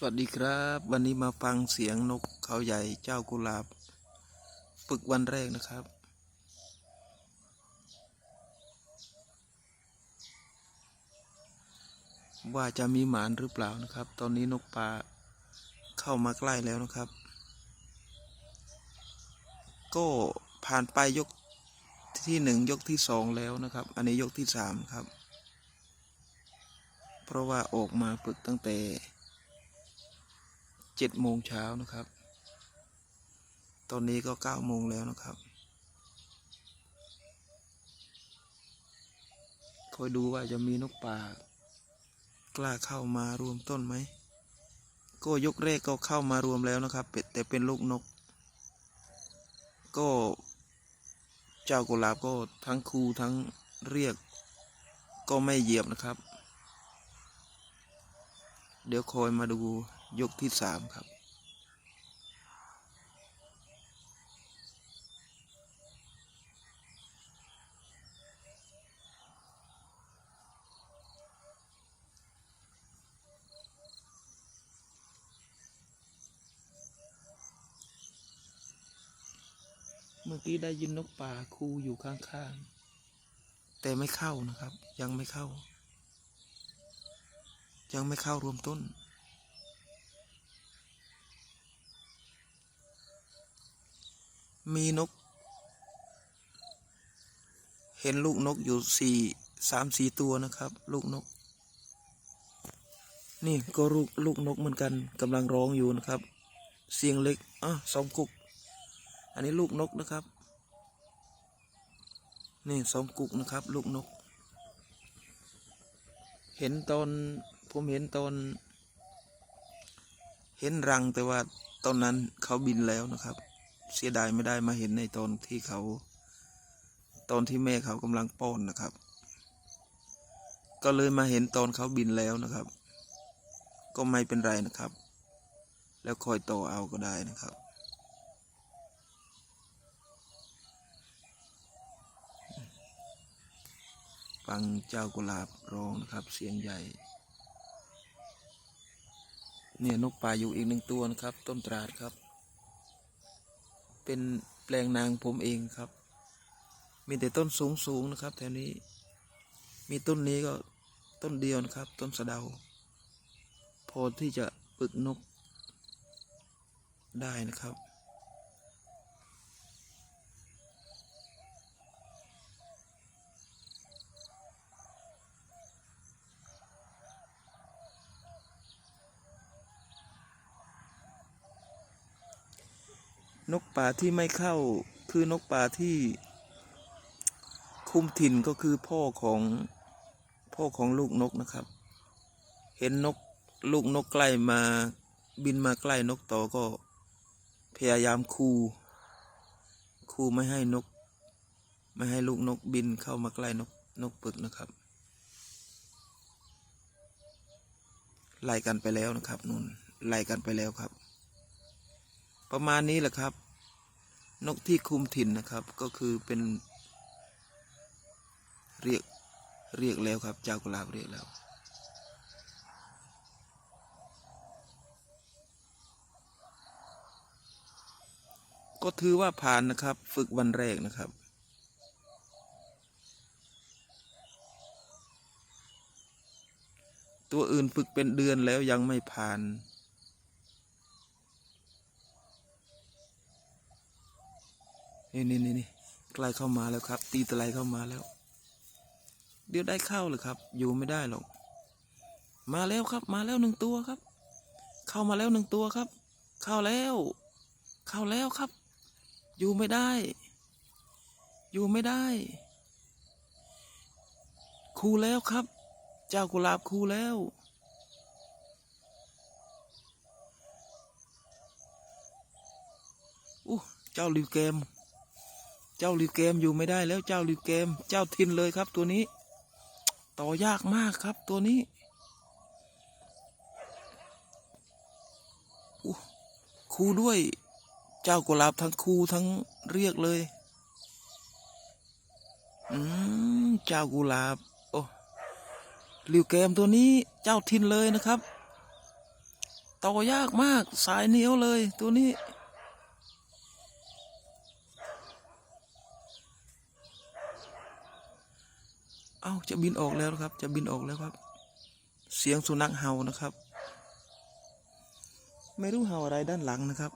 สวัสดีครับ วันนี้มาฟังเสียงนกเขาใหญ่เจ้ากุหลาบ ฝึกวันแรกนะครับ ว่าจะมีหมานหรือเปล่านะครับ ตอนนี้นกป่าเข้ามาใกล้แล้วนะครับ ก็ผ่านไปยกที่หนึ่งยกที่สองแล้วนะครับ อันนี้ยกที่สามครับ เพราะว่าออกมาฝึกตั้งแต่ เจ็ดโมงเช้านะครับ ตอนนี้ก็เก้าโมงแล้วนะครับ คอยดูว่าจะมีนกป่ากล้าเข้ามารวมต้นไหม ก็ยกแรกก็เข้ามารวมแล้วนะครับเป็ดแต่เป็นลูกนก ก็เจ้ากุหลาบก็ทั้งคูทั้งเรียก ก็ไม่เหยียบนะครับ เดี๋ยวคอยมาดู ยกที่สามครับ เมื่อกี้ได้ยินนกป่าคูอยู่ข้างๆ แต่ไม่เข้านะครับ ยังไม่เข้า ยังไม่เข้ารวมต้น มีนก เห็นลูกนกอยู่สี่สามสี่ตัวนะครับ ลูกนก นี่ก็ลูกลูกนกเหมือนกันกำลังร้องอยู่นะครับ เสียงเล็กอะสองกุก อันนี้ลูกนกนะครับ นี่สองกุกนะครับ ลูกนก เห็นตอนผมเห็นตอนเห็นรังแต่ว่าตอนนั้นเขาบินแล้วนะครับ เสียดายไม่ได้มาเห็นในตอนที่เขา ตอนที่แม่เขากำลังป้อนนะครับ ก็เลยมาเห็นตอนเขาบินแล้วนะครับ ก็ไม่เป็นไรนะครับ แล้วคอยโตอเอาก็ได้นะครับฟังเจ้ากุหลาบร้องนะครับ เสียงใหญ่ เนี่ยนกป่าอยู่อีกหนึ่งตัวนะครับ ต้นตราดครับ เป็นแปลงนางผมเองครับ มีแต่ต้นสูงสูงนะครับ แถวนี้ มีต้นนี้ก็ต้นเดียวนะครับ ต้นสะเดา พอที่จะปึกนกได้นะครับ นกป่าที่ไม่เข้าคือนกป่าที่ คุมถิ่นก็คือพ่อของพ่อของลูกนกนะครับ เห็นนกลูกนกใกล้มาบินมาใกล้นกต่อก็พยายามคูคูไม่ให้นก ไม่ให้ลูกนกบินเข้ามาใกล้นกนกปึกนะครับไล่กันไปแล้วนะครับนุ่นไล่กันไปแล้วครับ ประมาณนี้แหละครับ นกที่คุมถิ่นนะครับ ก็คือเป็น เรียกเรียกแล้วครับ เจ้ากุหลาบเรียกแล้ว ก็ถือว่าผ่านนะครับ ฝึกวันแรกนะครับตัวอื่นฝึกเป็นเดือนแล้วยังไม่ผ่าน นี่นี่นี่นี่ใกล้เข้ามาแล้วครับ ตีตะไลเข้ามาแล้ว เดี๋ยวได้เข้าเลยครับ อยู่ไม่ได้หรอก มาแล้วครับ มาแล้วหนึ่งตัวครับ เข้ามาแล้วหนึ่งตัวครับ เข้าแล้ว เข้าแล้วครับ อยู่ไม่ได้ อยู่ไม่ได้ คูแล้วครับ เจ้ากุหลาบคูแล้วอู้เจ้าลิวเกม เจ้าลิวเกมอยู่ไม่ได้แล้วเจ้าลิวเกม เจ้าทินเลยครับตัวนี้ ต่อยากมากครับตัวนี้อู้คูด้วย เจ้ากุหลาบทั้งคูทั้งเรียกเลย อืมเจ้ากุหลาบโอ้ลิวเกมตัวนี้เจ้าทินเลยนะครับ ต่อยากมากสายเหนียวเลยตัวนี้ เอาจะบินออกแล้วครับ จะบินออกแล้วครับ เสียงสุนัขเห่านะครับ ไม่รู้เห่าอะไรด้านหลังนะครับ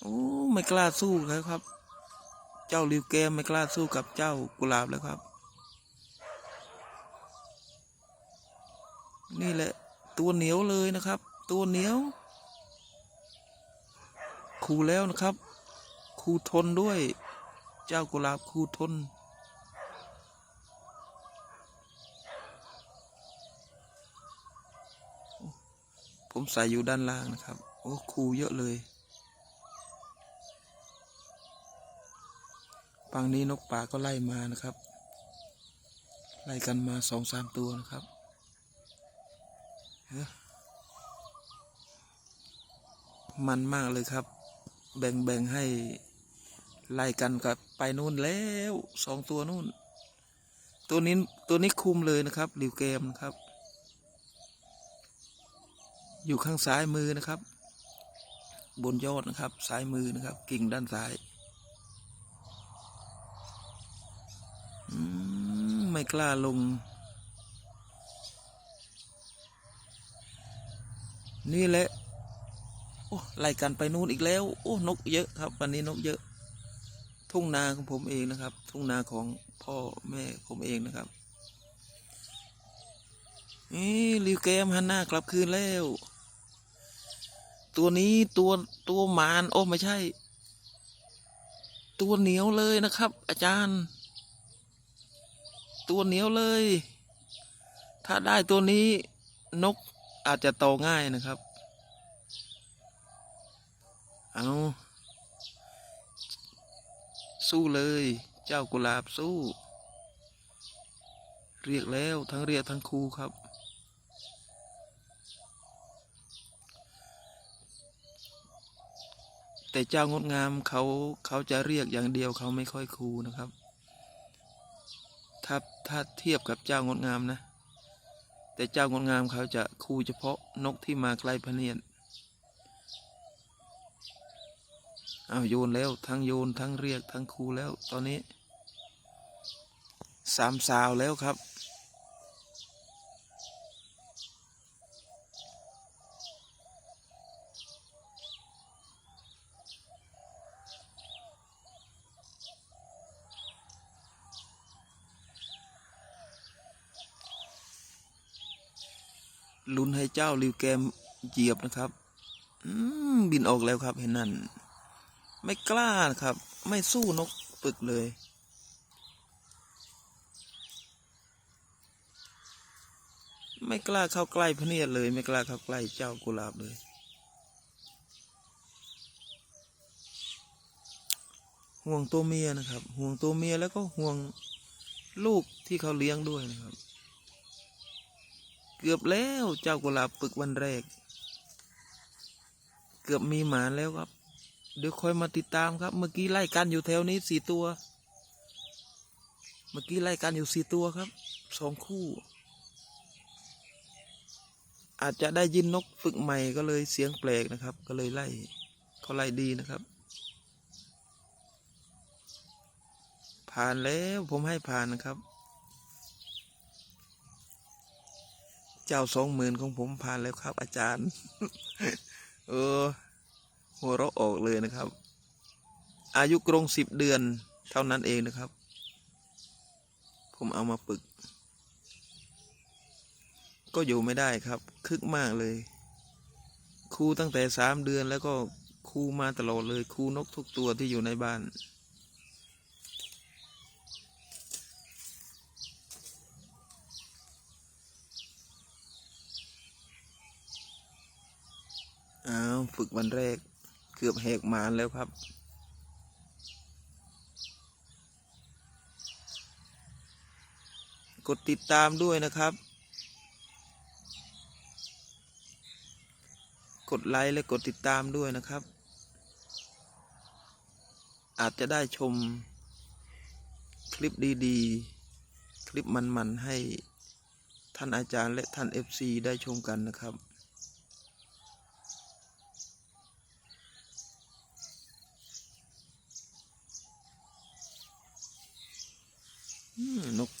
โอ้ไม่กล้าสู้แล้วครับ เจ้าลิวแกมไม่กล้าสู้กับเจ้ากุหลาบแล้วครับ นี่แหละ ตัวเหนียวเลยนะครับ ตัวเหนียวคูแล้วนะครับคูทนด้วย เจ้ากุหลาบคูทน ผมใส่อยู่ด้านล่างนะครับ โอ้คูเยอะเลยฝั่งนี้นกป่าก็ไล่มานะครับ ไล่กันมาสองสามตัวนะครับเอ้อมันมากเลยครับ แบ่งแบ่งให้ไล่กันกับไปนู่นแล้วสองตัวนู่น ตัวนี้ตัวนี้คุมเลยนะครับริวเกมนะครับ อยู่ข้างซ้ายมือนะครับ บนยอดนะครับ ซ้ายมือนะครับ กิ่งด้านซ้ายอไม่กล้าลง นี่แหละโอ้ไล่กันไปนู่นอีกแล้ว โอ้นกเยอะครับ วันนี้นกเยอะ ทุ่งนาของผมเองนะครับ ทุ่งนาของพ่อแม่ผมเองนะครับนี่ลิวแกมหันหน้ากลับคืนแล้ว ตัวนี้ตัวตัวมานโอ้ไม่ใช่ ตัวเหนียวเลยนะครับ อาจารย์ ตัวเหนียวเลย ถ้าได้ตัวนี้นกอาจจะโตง่ายนะครับ เอาสู้เลย เจ้ากุหลาบสู้ เรียกแล้วทั้งเรียกทั้งครูครับ แต่เจ้างดงามเขาเขาจะเรียกอย่างเดียวเขาไม่ค่อยคูนะครับ ถ้าถ้าเทียบกับเจ้างดงามนะ แต่เจ้างดงามเขาจะคูเฉพาะนกที่มาใกล้พเนียดเอาโยนแล้วทั้งโยนทั้งเรียกทั้งคูแล้วตอนนี้สามสาวแล้วครับ ลุ้นให้เจ้าลิวแกมเหยียบนะครับบินออกแล้วครับเห็นนั่น ไม่กล้านครับ ไม่สู้นกปึกเลย ไม่กล้าเข้าใกล้พเนียดเลย ไม่กล้าเข้าใกล้เจ้ากุหลาบเลย ห่วงตัวเมียนะครับ ห่วงตัวเมียแล้วก็ห่วงลูกที่เขาเลี้ยงด้วยนะครับ เกือบแล้วเจ้ากุหลาบปึกวันแรก เกือบมีหมาแล้วครับ เดี๋ยวคอยมาติดตามครับ เมื่อกี้ไล่กันอยู่แถวนี้สี่ตัว เมื่อกี้ไล่กันอยู่สี่ตัวครับสองคู่ อาจจะได้ยินนกฝึกใหม่ก็เลยเสียงแปลกนะครับ ก็เลยไล่เขาไล่ดีนะครับ ผ่านแล้วผมให้ผ่านนะครับ เจ้าสองหมื่นของผมผ่านแล้วครับ อาจารย์ เออ หัวเราะออกเลยนะครับ อายุกรงสิบเดือนเท่านั้นเองนะครับ ผมเอามาปึก ก็อยู่ไม่ได้ครับ คึกมากเลยครูตั้งแต่สามเดือนแล้วก็ครูมาตลอดเลยครูนกทุกตัวที่อยู่ในบ้าน อ้าวฝึกวันแรก เกือบแหกมานแล้วครับกดติดตามด้วยนะครับ กดไลค์และกดติดตามด้วยนะครับ อาจจะได้ชมคลิปดีๆ คลิปมันๆให้ท่านอาจารย์และท่าน FC ได้ชมกันนะครับ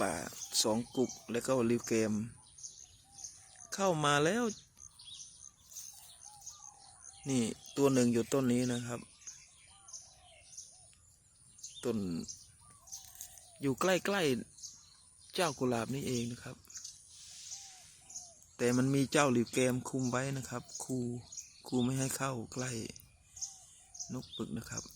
ป่าสองกุกแล้วก็ริวเกม เข้ามาแล้ว นี่ตัวหนึ่งอยู่ต้นนี้นะครับ ต้น อยู่ใกล้ๆเจ้ากุหลาบนี่เองนะครับ แต่มันมีเจ้าหลิวเกมคุมไว้นะครับคูคูไม่ให้เข้าใกล้นกปึกนะครับ